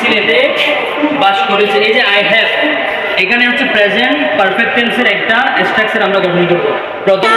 সিলেটে বাস করেছে। এই যে আই হ্যাভ এখানে হচ্ছে প্রেজেন্ট পারফেক্ট টেন্সের একটা স্ট্রাকচার আমরা গঠন করব। প্রথমে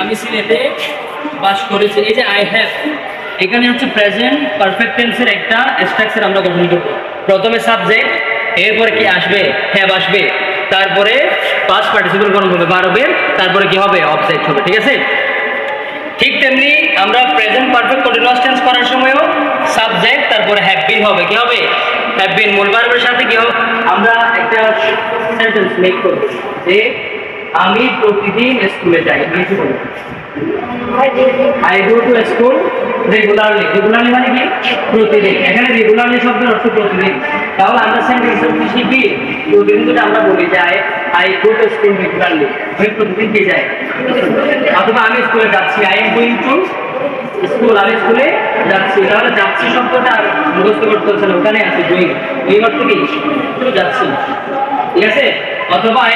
আমি সিলেটে করেছি। আই এখানে হচ্ছে প্রেজেন্ট একটা আমরা গঠন করব। প্রথমে সাবজেক্ট এরপরে কি আসবে? আসবে। তারপরে বারবের তারপরে কি হবে? অবজেক্ট হবে, ঠিক আছে? ঠিক তেমনি আমরা প্রেজেন্ট পারফেক্ট কন্টিনিউয়াস টেন্স করার সময়ও সাবজেক্ট তারপরে হ্যাভ বিন হবে, কি হবে? হ্যাভ বিন মূল ভার্বের সাথে কি হবে? আমরা একটা সেন্টেন্স মেক করব যে, আমি প্রতিদিন স্কুলে যাই। কিছু বলব? I go to school regularly regularly মানে কি? প্রতিদিন। এখানে রেগুলারলি শব্দের অর্থ প্রতিদিন। তাহলে আমরা সেন্টেন্স শিখি। প্রতিদিন যদি আমরা বলি যে আমি স্কুলে যাচ্ছি আমি স্কুলে যাচ্ছি। তাহলে যাচ্ছি সম্পর্কটা মুখস্থ করতে হচ্ছে না ওখানে আছে গোয়িং গোয়িং অর্থ কি যাচ্ছি। ঠিক আছে? অথবা আই